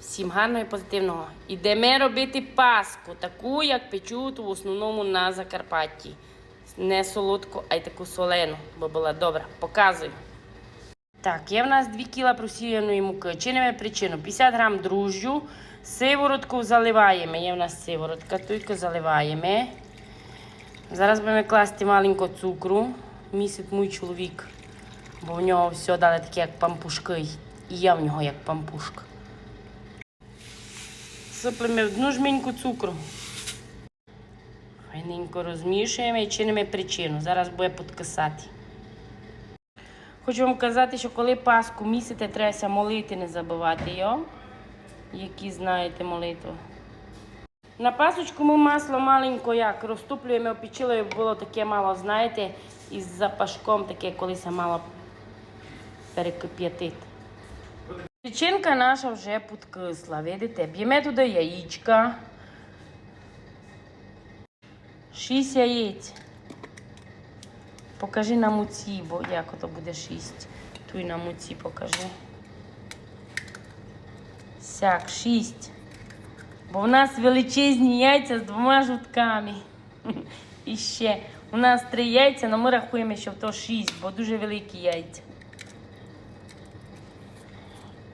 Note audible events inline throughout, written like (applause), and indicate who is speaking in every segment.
Speaker 1: Всім гарного і позитивного. Ідемо робити паску, таку, як печуть в основному на Закарпатті. Не солодку, а й таку солену, бо була добра. Показую. Так, є в нас 2 кіла просіяної муки. Чинимо причину. 50 грам дружджу. Сиворотку заливаємо. Є в нас сиворотка, тільки заливаємо. Зараз будемо класти маленько цукру. Місить мій чоловік. Бо в нього все дали таке, як пампушки. І я в нього як пампушка. Сиплемо одну жменьку цукру. Файненько розмішуємо і чинимо причину. Зараз буде підкисати. Хочу вам казати, що коли паску місите, треба молити, не забувати його, які знаєте молитву. На пасочку ми масло маленько як розтоплюємо опічилою, було таке мало, знаєте, із запашком таке колись мало перекип'ятити. Печінка наша вже підкисла, видите? Б'ємо туди яєчка. Шість яєць. Покажи на муці, бо як ото буде шість. Туй на муці покажи. Сяк, шість. Бо в нас величезні яйця з двома жутками. (laughs) І ще. У нас три яйця, але ми рахуємо, що то шість, бо дуже великі яйця.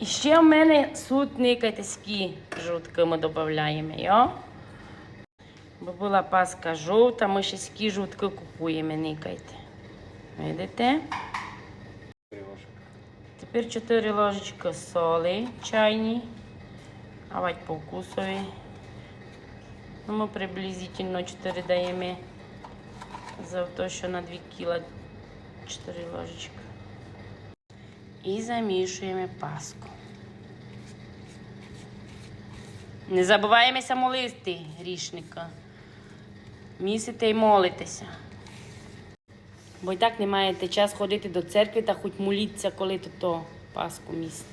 Speaker 1: І ще в мене сутника такі жутки ми додаємо. Йо? Бо була паска жовта, ми ще ски жутки купуємо, никайте. Видите? Тепер 4 ложечки соли чайні. Авать по вкусові. Ну, ми приблизительно 4 даємо за те, що на 2 кіла 4 ложечки. І замішуємо паску. Не забуваємося молити грішника. Місите і молитеся. Бо і так не маєте час ходити до церкви та хоч моліться, коли то, то паску місите.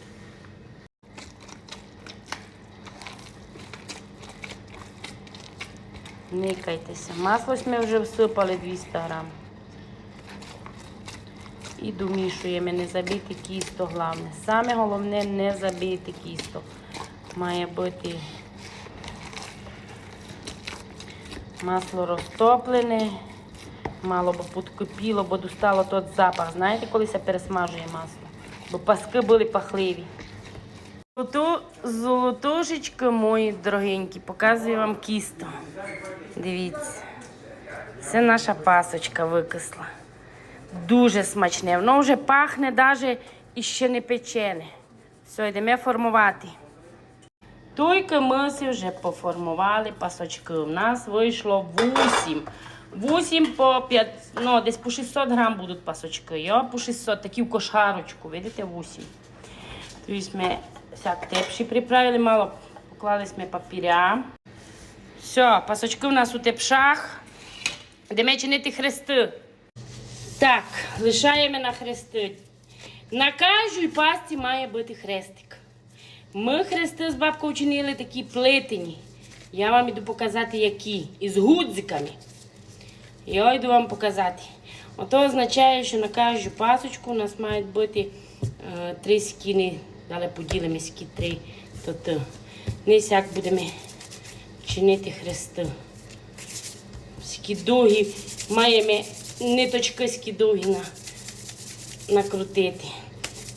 Speaker 1: Никайтеся. Масло ми вже всипали 200 грам. І домішуємо, не забити кісто, головне. Саме головне не забити кісто. Має бути масло розтоплене, мало б підкипіло, бо достало тот запах. Знаєте, коли се пересмажує масло? Бо паски були пахливі. Оту золотушечки мої дорогенькі, показую вам кісто. Дивіться. Це наша пасочка викисла. Дуже смачне. Воно вже пахне навіть і ще не печене. Все, йдемо формувати. Тільки ми вже поформували пасочки. У нас вийшло 8. 8 по 5, ну, десь по 600 грам будуть пасочки. Йо? По 600, такі в кошарочку, видите, 8. Тобто ми всяк тепші приправили, мало поклали ми папіря. Все, пасочки у нас у тепшах. Йдемо чинити хрести. Так, лишаємо на хрести. На кожній пасті має бути хрестик. Ми хрести з бабкою чинили такі плетені. Я вам іду показати, які. Із гудзиками. Я йду вам показати. Ото означає, що на кожну пасочку у нас мають бути е, три скіни. Далі поділимо ски три. То, то. Не сяк будемо чинити хрести. Скідуги маємо ниточки на, накрутити.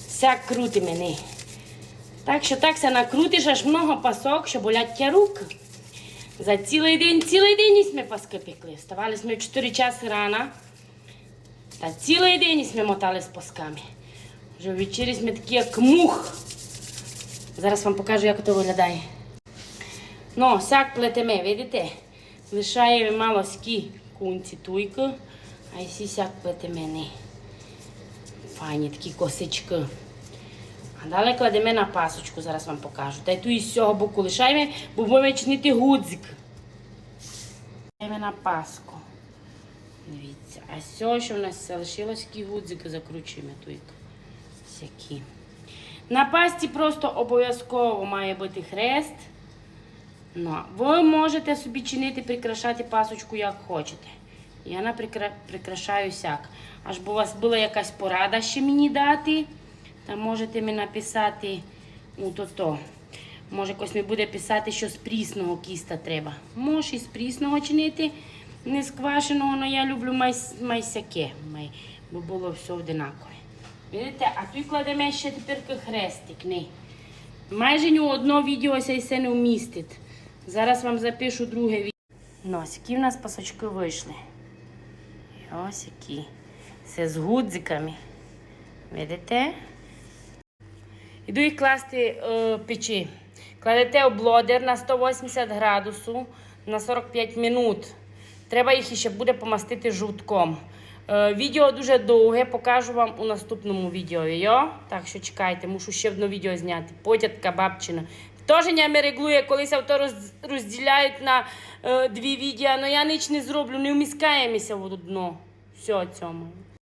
Speaker 1: Сяк крути мене. Так що так се накрутиш аж много пасок, що болять тя руки. За цілий день, цілий день ми паски пекли. Вставали ми в 4 часи рано. Та цілий день ми мотали з пасками. Вже ввечері ми такі, як мух. Зараз вам покажу, як це виглядає. Ну, сяк плетеме, видите? Лишаємо мало ски кунці туйки, а і сі сяк плетеме не. Файні такі косички. А далі кладемо на пасочку, зараз вам покажу. Та й ту із цього боку лишаємо, бо будемо чинити гудзик. Кладемо на паску. Дивіться. А цього, що в нас залишилось, такі гудзики закручуємо тут. Всякі. На пасті просто обов'язково має бути хрест. Ну, ви можете собі чинити, прикрашати пасочку як хочете. Я на прикра... прикрашаю сяк. Аж бо у вас була якась порада ще мені дати, то можете мені написати ну, то то. Може, якось не буде писати, що з прісного кіста треба. Може і з прісного чинити, не з квашеного, але я люблю майс, майсяке, май, бо було все одинакове. Видите, а тут кладемо ще тепер хрестик. Не. Майже ні одно відео се не вмістить. Зараз вам запишу друге відео. Ось в нас пасочки вийшли. Ось які. Все з гудзиками. Видите? Іду їх класти е, печі. Кладете облодер на 180 градусів на 45 минут. Треба їх ще буде помастити жовтком. Е, відео дуже довге, покажу вам у наступному відео. Йо? Так що чекайте, мушу ще одне відео зняти. Потятка бабчина. Теж не реглує, колись авто роз, розділяють на е, дві відео, але я ніч не зроблю, не вміскаємося в одно. Все цьому.